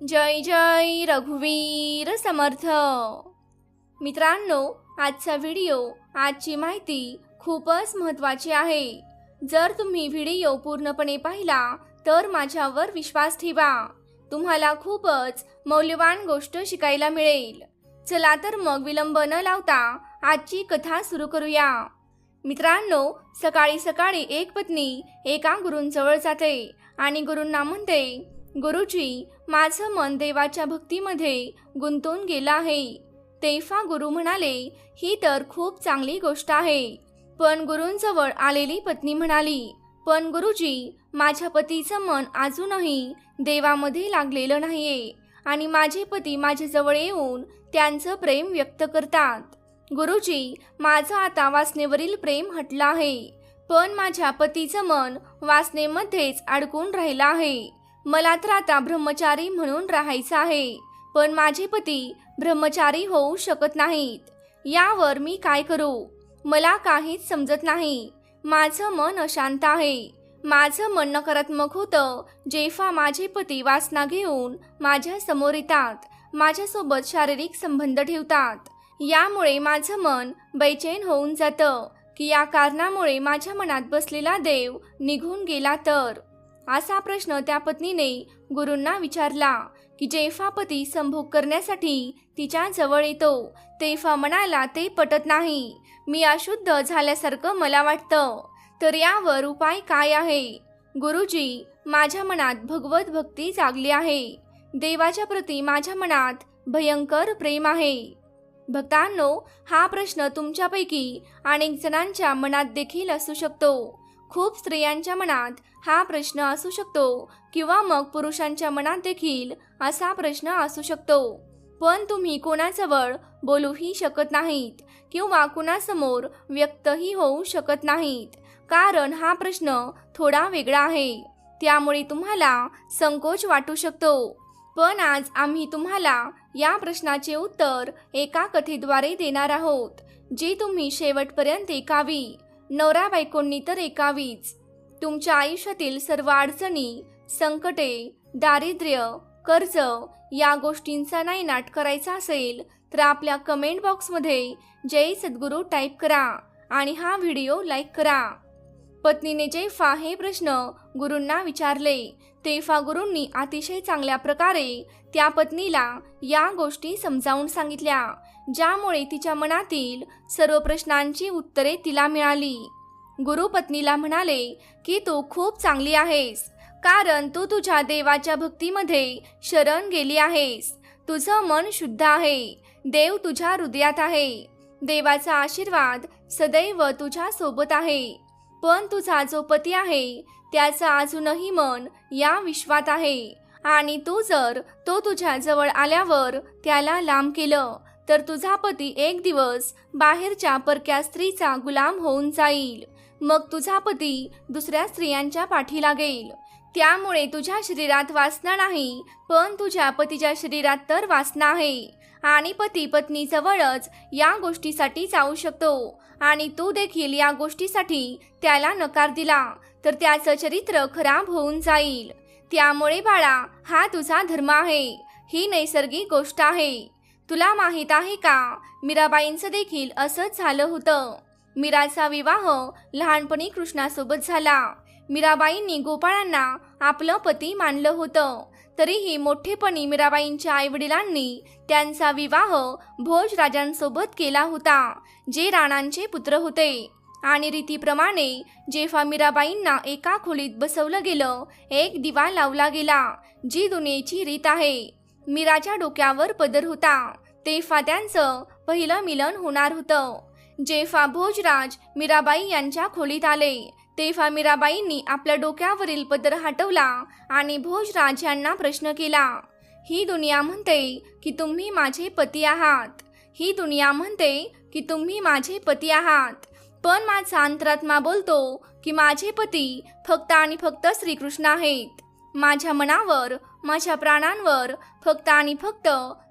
जय जय रघुवीर समर्थ. मित्रांनो आजचा व्हिडिओ आजची माहिती खूपच महत्त्वाची आहे. जर तुम्ही व्हिडिओ पूर्णपणे पाहिला तर माझ्यावर विश्वास ठेवा. तुम्हाला खूपच मौल्यवान गोष्ट शिकायला मिळेल. चला तर मग विलंब न लावता आजची कथा सुरू करूया. मित्रांनो सकाळी सकाळी एक पत्नी एका गुरूंजवळ जाते आणि गुरूंना म्हणते गुरुजी माझं मन देवाच्या भक्तीमध्ये गुंतून गेलं आहे. तेव्हा गुरु म्हणाले ही तर खूप चांगली गोष्ट आहे. पण गुरूंजवळ आलेली पत्नी म्हणाली पण गुरुजी माझ्या पतीचं मन अजूनही देवामध्ये लागलेलं नाहीये आणि माझे पती माझ्याजवळ येऊन त्यांचं प्रेम व्यक्त करतात. गुरुजी माझं आता वासनेवरील प्रेम हटलं आहे पण माझ्या पतीचं मन वासनेमध्येच अडकून राहिलं आहे. मला तर आता ब्रह्मचारी म्हणून राहायचं आहे पण माझे पती ब्रह्मचारी होऊ शकत नाहीत. यावर मी काय करू? मला काहीच समजत नाही. माझं मन अशांत आहे. माझं मन नकारात्मक होतं जेव्हा माझे पती वासना घेऊन माझ्यासमोर येतात माझ्यासोबत शारीरिक संबंध ठेवतात. यामुळे माझं मन बेचैन होऊन जातं की या कारणामुळे माझ्या मनात बसलेला देव निघून गेला तर. असा प्रश्न त्या पत्नीने गुरूंना विचारला की जेफा पती संभोग करण्यासाठी तिच्या जवळ येतो. तेफा मनाला ते पटत नाही. मी अशुद्ध झाल्यासारखं मला वाटतं. तर यावर उपाय काय आहे? गुरुजी माझ्या मनात भगवत भक्ती जागली आहे. देवाच्या प्रती माझ्या मनात भयंकर प्रेम आहे. भक्तांनो हा प्रश्न तुमच्यापैकी अनेक जणांच्या मनात देखील असू शकतो. खूप स्त्रियांच्या मनात हा प्रश्न असू शकतो किंवा मग पुरुषांच्या मनात देखील असा प्रश्न असू शकतो. पण तुम्ही कोणाजवळ बोलूही शकत नाहीत किंवा कुणासमोर व्यक्तही होऊ शकत नाहीत. कारण हा प्रश्न थोडा वेगळा आहे. त्यामुळे तुम्हाला संकोच वाटू शकतो. पण आज आम्ही तुम्हाला या प्रश्नाचे उत्तर एका कथेद्वारे देणार आहोत जी तुम्ही शेवटपर्यंत ऐकावी. नवरा बायकोंनी तर एकावीच. तुमच्या आयुष्यातील सर्व अडचणी संकटे दारिद्र्य कर्ज या गोष्टींचा नायनाट करायचा असेल तर आपल्या कमेंट बॉक्समध्ये जय सद्गुरू टाईप करा आणि हा व्हिडिओ लाईक करा. पत्नीने जेफा हे प्रश्न गुरूंना विचारले तेफा गुरूंनी अतिशय चांगल्या प्रकारे त्या पत्नीला या गोष्टी समजावून सांगितल्या ज्यामुळे तिच्या मनातील सर्व प्रश्नांची उत्तरे तिला मिळाली. गुरु पत्नीला म्हणाले की तू खूप चांगली आहेस कारण तू तुझ्या देवाच्या भक्तीमध्ये शरण गेली आहेस. तुझं मन शुद्ध आहे देव तुझ्या हृदयात आहे. देवाचा आशीर्वाद सदैव तुझ्या सोबत आहे. पण तुझा जो पती आहे त्याचं अजूनही मन या विश्वात आहे. आणि तू जर तो तुझ्या जवळ आल्यावर त्याला लांब केलं तर तुझा पती एक दिवस बाहेरच्या परक्या स्त्रीचा गुलाम होऊन जाईल. मग तुझा पती दुसऱ्या स्त्रियांच्या पाठी लागेल. त्यामुळे तुझ्या शरीरात वासना नाही पण तुझ्या पतीच्या शरीरात तर वासना आहे. आणि पती पत्नी जवळच या गोष्टीसाठी जाऊ शकतो. आणि तू देखील या गोष्टीसाठी त्याला नकार दिला तर त्याचं चरित्र खराब होऊन जाईल. त्यामुळे बाळा हा तुझा धर्म आहे. ही नैसर्गिक गोष्ट आहे. तुला माहीत आहे का मीराबाईंचं देखील असंच झालं होतं. मीराचा विवाह लहानपणी कृष्णासोबत झाला. मीराबाईंनी गोपाळांना आपलं पती मानलं होतं. तरीही मोठेपणी मीराबाईंच्या आईवडिलांनी त्यांचा विवाह भोजराजांसोबत केला होता जे राणांचे पुत्र होते. आणि रीतीप्रमाणे जेव्हा मीराबाईंना एका खोलीत बसवलं गेलं एक दिवा लावला गेला जी दुनियेची रीत आहे. मीराच्या डोक्यावर पदर होता तेव्हा त्यांचं पहिलं मिलन होणार होतं. जेव्हा भोजराज मीराबाई यांच्या खोलीत आले तेव्हा मीराबाईंनी आपल्या डोक्यावरील पदर हटवला आणि भोजराज यांना प्रश्न केला ही दुनिया म्हणते की तुम्ही माझे पती आहात. ही दुनिया म्हणते की तुम्ही माझे पती आहात. पण माझा अंतरात्मा बोलतो की माझे पती फक्त आणि फक्त श्रीकृष्ण आहेत. माझ्या मनावर माझ्या प्राणांवर फक्त आणि फक्त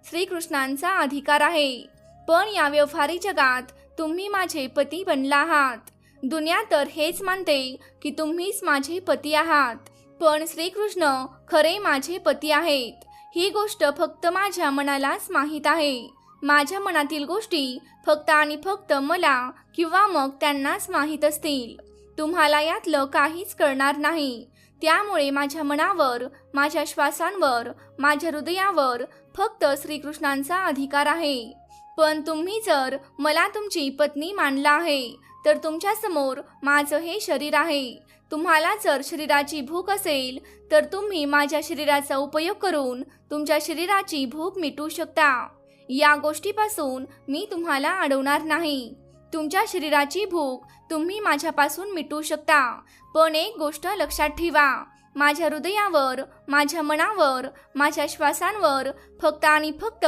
श्रीकृष्णांचा अधिकार आहे. पण या व्यवहारी जगात तुम्ही माझे पती बनला आहात. दुनिया तर हेच मानते की तुम्हीच माझे पती आहात. पण श्रीकृष्ण खरे माझे पती आहेत. ही गोष्ट फक्त माझ्या मनालाच माहीत आहे. माझ्या मनातील गोष्टी फक्त आणि फक्त मला किंवा मग त्यांनाच माहीत असतील. तुम्हाला यातलं काहीच कळणार नाही. त्यामुळे माझ्या मनावर माझ्या श्वासांवर माझ्या हृदयावर फक्त श्रीकृष्णांचा अधिकार आहे. पण तुम्ही जर मला तुमची पत्नी मानला आहे तर तुमच्यासमोर माझं हे शरीर आहे. तुम्हाला जर शरीराची भूक असेल तर तुम्ही माझ्या शरीराचा उपयोग करून तुमच्या शरीराची भूक मिटू शकता. या गोष्टीपासून मी तुम्हाला अडवणार नाही. तुमच्या शरीराची भूक तुम्ही माझ्यापासून मिटू शकता. पण एक गोष्ट लक्षात ठेवा. माझ्या हृदयावर माझ्या मनावर माझ्या श्वासांवर फक्त आणि फक्त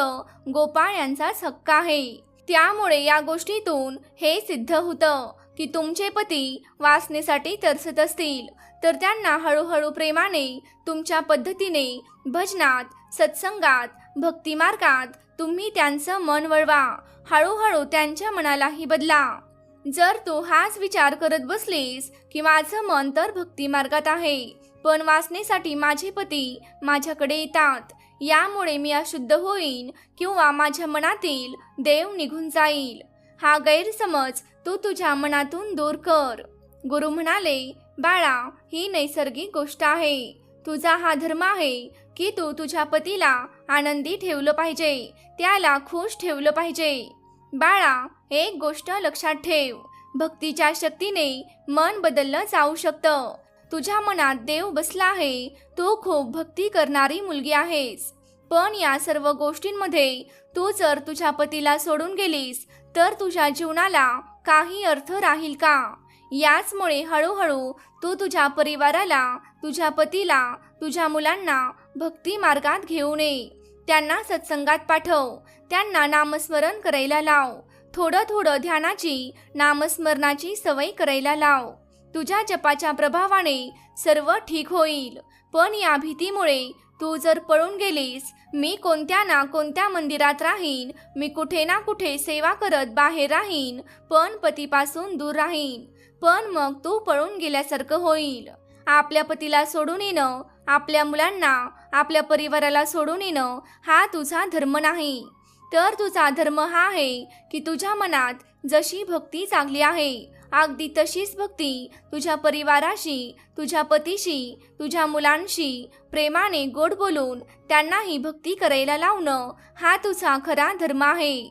गोपाळ यांचाच हक्क आहे. त्यामुळे या गोष्टीतून हे सिद्ध होतं की तुमचे पती वासनेसाठी तरसत असतील. तर त्यांना हळूहळू प्रेमाने तुमच्या पद्धतीने भजनात सत्संगात भक्तिमार्गात तुम्ही त्यांचं मन वळवा. हळूहळू त्यांच्या मनालाही बदला. जर तू हाच विचार करत बसलीस की माझं मन तर भक्तिमार्गात आहे पण वाचनेसाठी माझे पती माझ्याकडे येतात. यामुळे मी अशुद्ध होईन किंवा माझ्या मनातील देव निघून जाईल. हा गैरसमज तू तुझ्या मनातून दूर कर. गुरु म्हणाले बाळा ही नैसर्गिक गोष्ट आहे. तुझा हा धर्म आहे की तू तुझ्या पतीला आनंदी ठेवलं पाहिजे त्याला खुश ठेवलं पाहिजे. बाळा एक गोष्ट लक्षात ठेव. भक्तीच्या शक्तीने मन बदललं जाऊ शकतं. तुझ्या मनात देव बसला आहे. तू खूप भक्ती करणारी मुलगी आहेस. पण या सर्व गोष्टींमध्ये तू जर तुझ्या पतीला सोडून गेलीस तर तुझ्या जीवनाला काही अर्थ राहील का? याचमुळे हळूहळू तू तुझ्या परिवाराला तुझ्या पतीला तुझ्या मुलांना भक्ती मार्गात घेऊ नये त्यांना सत्संगात पाठव. त्यांना नामस्मरण करायला लाव. थोडं थोडं ध्यानाची नामस्मरणाची सवय करायला लाव. तुझ्या जपाच्या प्रभावाने सर्व ठीक होईल. पण या भीतीमुळे तू जर पळून गेलीस मी कोणत्या ना कोणत्या मंदिरात राहीन मी कुठे ना कुठे सेवा करत बाहेर राहीन पण पतीपासून दूर राहीन. पण मग तू पळून गेल्यासारखं होईल. आपल्या पतीला सोडून येणं आपल्या मुलांना आपल्या परिवाराला सोडून येणं हा तुझा धर्म नाही. तर तुझा धर्म हा आहे की तुझ्या मनात जशी भक्ती चांगली आहे अगदी तशीच भक्ती तुझ्या परिवाराशी तुझ्या पतीशी तुझ्या मुलांशी प्रेमाने गोड बोलून त्यांनाही भक्ती करायला लावणं हा तुझा खरा धर्म आहे.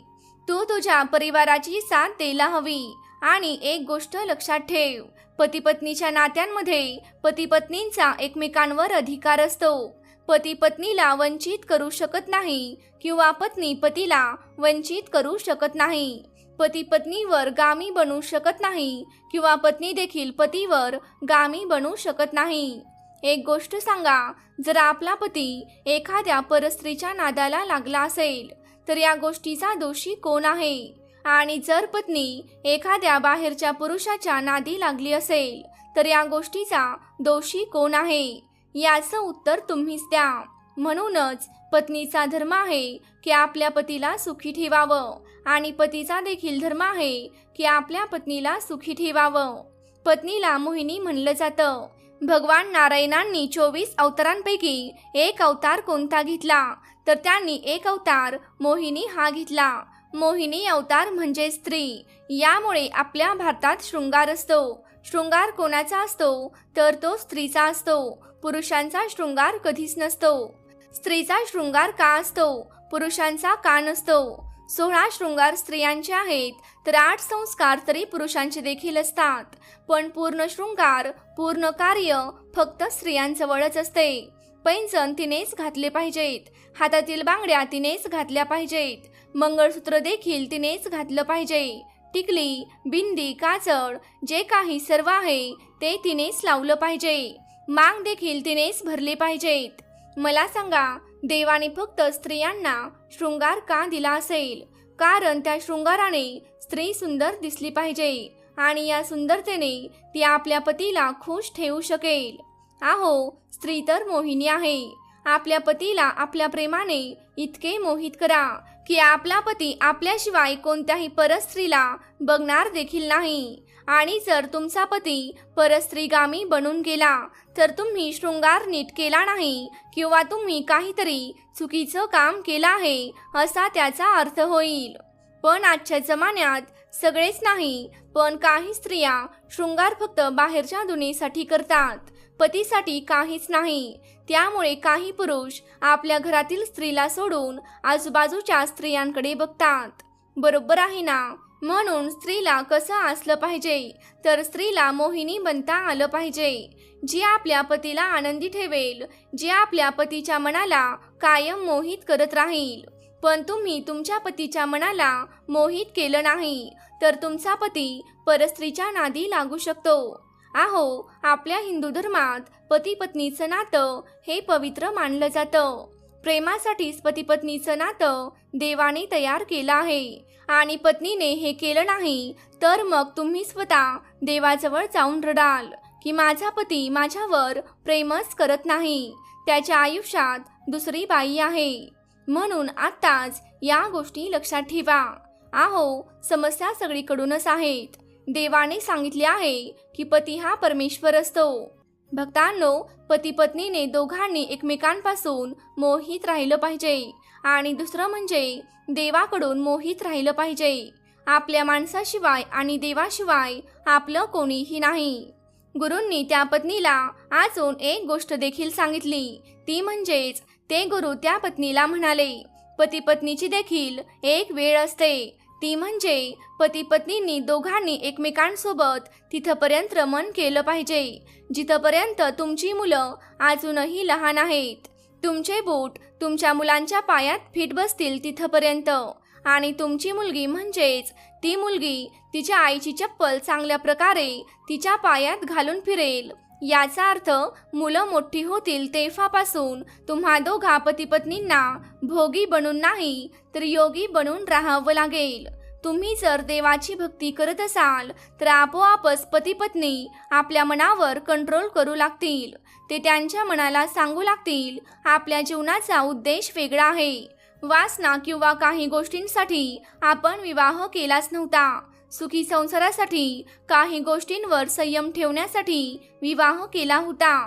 तू तुझ्या परिवाराची साथ द्यायला हवी आणि एक गोष्ट लक्षात ठेव. पतीपत्नीच्या नात्यांमध्ये पतीपत्नींचा एकमेकांवर अधिकार असतो. पती पत्नीला वंचित करू शकत नाही किंवा पत्नी पतीला वंचित करू शकत नाही. पती पत्नीवर गामी बनू शकत नाही किंवा पत्नी देखील पतीवर गामी बनू शकत नाही. एक गोष्ट सांगा जर आपला पती एखाद्या परस्त्रीच्या नादाला लागला असेल तर या गोष्टीचा दोषी कोण आहे? आणि जर पत्नी एखाद्या बाहेरच्या पुरुषाच्या नादी लागली असेल तर या गोष्टीचा दोषी कोण आहे? याचं उत्तर तुम्हीच द्या. म्हणूनच पत्नीचा धर्म आहे की आपल्या पतीला सुखी ठेवावं आणि पतीचा देखील धर्म आहे की आपल्या पत्नीला सुखी ठेवावं. पत्नीला मोहिनी म्हणलं जातं. भगवान नारायणांनी चोवीस अवतारांपैकी एक अवतार कोणता घेतला? तर त्यांनी एक अवतार मोहिनी हा घेतला. मोहिनी अवतार म्हणजे स्त्री. यामुळे आपल्या भारतात शृंगार असतो. शृंगार कोणाचा असतो? तर तो स्त्रीचा असतो. पुरुषांचा शृंगार कधीच नसतो. स्त्रीचा शृंगार का असतो? पुरुषांचा का नसतो? सोळा शृंगार स्त्रियांचे आहेत तर आठ संस्कार तरी पुरुषांचे देखील असतात. पण पूर्ण शृंगार पूर्ण कार्य फक्त स्त्रियांजवळच असते. पैंजण तिनेच घातले पाहिजेत. हातातील बांगड्या तिनेच घातल्या पाहिजेत. मंगळसूत्र देखील तिनेच घातलं पाहिजे. टिकली बिंदी काजळ जे काही सर्व आहे ते तिनेच लावलं पाहिजे. मांग देखील तिनेच भरली पाहिजेत. मला सांगा देवाने फक्त स्त्रियांना शृंगार का दिला असेल? कारण त्या शृंगाराने स्त्री सुंदर दिसली पाहिजे आणि या सुंदरतेने ती आपल्या पतीला खुश ठेवू शकेल. आहो स्त्री तर मोहिनी आहे. आपल्या पतीला आपल्या प्रेमाने इतके मोहित करा. की आपला पती आपल्याशिवाय कोणत्याही परस्त्रीला बघणार देखील नाही. आणि जर तुमचा पती परस्त्रीगामी बनून गेला तर तुम्ही शृंगार नीट केला नाही किंवा तुम्ही काहीतरी चुकीचं काम केलं आहे असा त्याचा अर्थ होईल. पण आजच्या जमान्यात सगळेच नाही पण काही स्त्रिया शृंगार फक्त बाहेरच्या दुनियेसाठी करतात. पतीसाठी काहीच नाही. त्यामुळे काही पुरुष आपल्या घरातील स्त्रीला सोडून आजूबाजूच्या स्त्रियांकडे बघतात. बरोबर आहे ना? म्हणून स्त्रीला कसं असलं पाहिजे? तर स्त्रीला मोहिनी बनता आलं पाहिजे. जी आपल्या पतीला आनंदी ठेवेल जे आपल्या पतीच्या मनाला कायम मोहित करत राहील. पण तुम्ही तुमच्या पतीच्या मनाला मोहित केलं नाही तर तुमचा पती परस्त्रीच्या नादी लागू शकतो. आहो आपल्या हिंदू धर्मात पती पत्नीचं नातं हे पवित्र मानलं जातं. प्रेमासाठीच पती पत्नीचं नातं देवाने तयार केलं आहे. आणि पत्नीने हे केलं नाही तर मग तुम्ही स्वतः देवाजवळ जाऊन रडाल की माझा पती माझ्यावर प्रेमच करत नाही. त्याच्या आयुष्यात दुसरी बाई आहे. म्हणून आत्ताच या गोष्टी लक्षात ठेवा. आहो समस्या सगळीकडूनच आहेत. देवाने सांगितले आहे की पती हा परमेश्वर असतो. भक्तांनो पती पत्नीने दोघांनी एकमेकांपासून मोहित राहिलं पाहिजे आणि दुसरं म्हणजे देवाकडून मोहित राहिलं पाहिजे. आपल्या माणसाशिवाय आणि देवाशिवाय आपलं कोणीही नाही. गुरूंनी त्या पत्नीला अजून एक गोष्ट देखील सांगितली. ती म्हणजेच ते गुरु त्या पत्नीला म्हणाले पती पत्नीची देखील एक वेळ असते. ती म्हणजे पती पत्नींनी दोघांनी एकमेकांसोबत तिथपर्यंत रमण केलं पाहिजे जिथपर्यंत तुमची मुलं अजूनही लहान आहेत. तुमचे बूट तुमच्या मुलांच्या पायात फिट बसतील तिथपर्यंत. आणि तुमची मुलगी म्हणजेच ती मुलगी तिच्या आईची चप्पल चांगल्या प्रकारे तिच्या पायात घालून फिरेल. याचा अर्थ मुलं मोठी होतील तेव्हापासून तुम्हा दोघा पतीपत्नींना भोगी बनून नाही तर योगी बनून राहावं लागेल. तुम्ही जर देवाची भक्ती करत असाल तर आपोआपच पतीपत्नी आपल्या मनावर कंट्रोल करू लागतील. ते त्यांच्या मनाला सांगू लागतील आपल्या जीवनाचा उद्देश वेगळा आहे. वासना किंवा काही गोष्टींसाठी आपण विवाह केलाच नव्हता. सुखी संसारासाठी काही गोष्टींवर संयम ठेवण्यासाठी विवाह केला होता.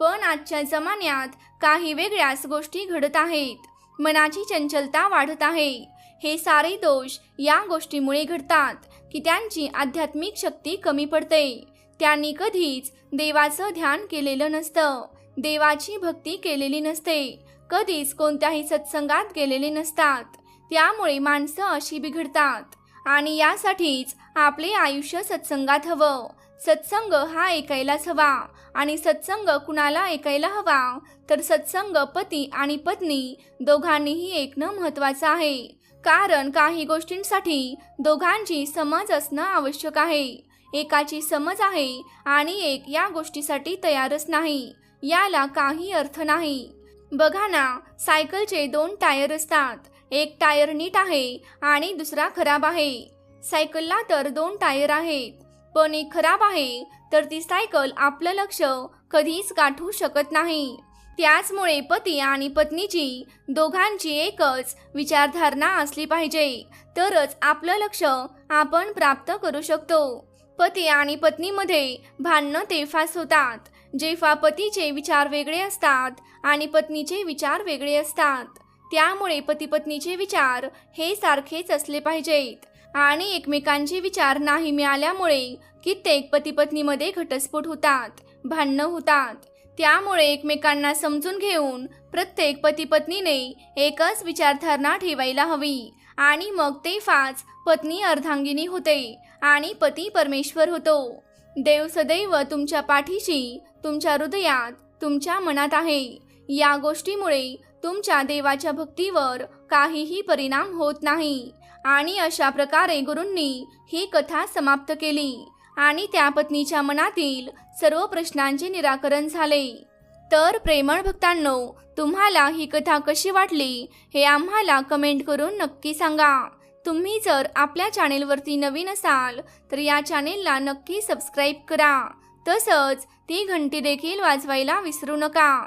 पण आजच्या जमान्यात काही वेगळ्याच गोष्टी घडत आहेत. मनाची चंचलता वाढत आहे. हे सारे दोष या गोष्टीमुळे घडतात की त्यांची आध्यात्मिक शक्ती कमी पडते. त्यांनी कधीच देवाचं ध्यान केलेलं नसतं. देवाची भक्ती केलेली नसते. कधीच कोणत्याही सत्संगात गेलेले नसतात. त्यामुळे माणसं अशी बिघडतात. आणि यासाठीच आपले आयुष्य सत्संगात हवं. सत्संग हा ऐकायलाच हवा. आणि सत्संग कुणाला ऐकायला हवा तर सत्संग पती आणि पत्नी दोघांनीही ऐकणं महत्त्वाचं आहे. कारण काही गोष्टींसाठी दोघांची समज असणं आवश्यक आहे. एकाची समज आहे आणि एक या गोष्टीसाठी तयारच नाही. याला काही अर्थ नाही. बघा ना सायकलचे दोन टायर असतात. एक टायर नीट आहे आणि दुसरा खराब आहे. सायकलला तर दोन टायर आहेत. पण एक खराब आहे तर ती सायकल आपलं लक्ष कधीच गाठू शकत नाही. त्याचमुळे पती आणि पत्नीची दोघांची एकच विचारधारणा असली पाहिजे. तरच आपलं लक्ष आपण प्राप्त करू शकतो. पती आणि पत्नीमध्ये भांडणं तेफास होतात. जेव्हा पतीचे विचार वेगळे असतात आणि पत्नीचे विचार वेगळे असतात. त्यामुळे पतीपत्नीचे विचार हे सारखेच असले पाहिजेत. आणि एकमेकांचे विचार नाही मिळाल्यामुळे कित्येक पतीपत्नीमध्ये घटस्फोट होतात भांडणं होतात. त्यामुळे एकमेकांना समजून घेऊन प्रत्येक पतीपत्नीने एकच विचारधारणा ठेवायला हवी. आणि मग ते फाच पत्नी अर्धांगिनी होते आणि पती परमेश्वर होतो. देव सदैव तुमच्या पाठीशी तुमच्या हृदयात तुमच्या मनात आहे. या गोष्टीमुळे तुमच्या देवाच्या भक्तीवर काहीही परिणाम होत नाही. आणि अशा प्रकारे गुरूंनी ही कथा समाप्त केली आणि त्या पत्नीच्या मनातील सर्व प्रश्नांचे निराकरण झाले. तर प्रेमळ भक्तांनो तुम्हाला ही कथा कशी वाटली हे आम्हाला कमेंट करून नक्की सांगा. तुम्ही जर आपल्या चॅनेलवरती नवीन असाल तर या चॅनेलला नक्की सबस्क्राईब करा. तसंच ती घंटी देखील वाजवायला विसरू नका.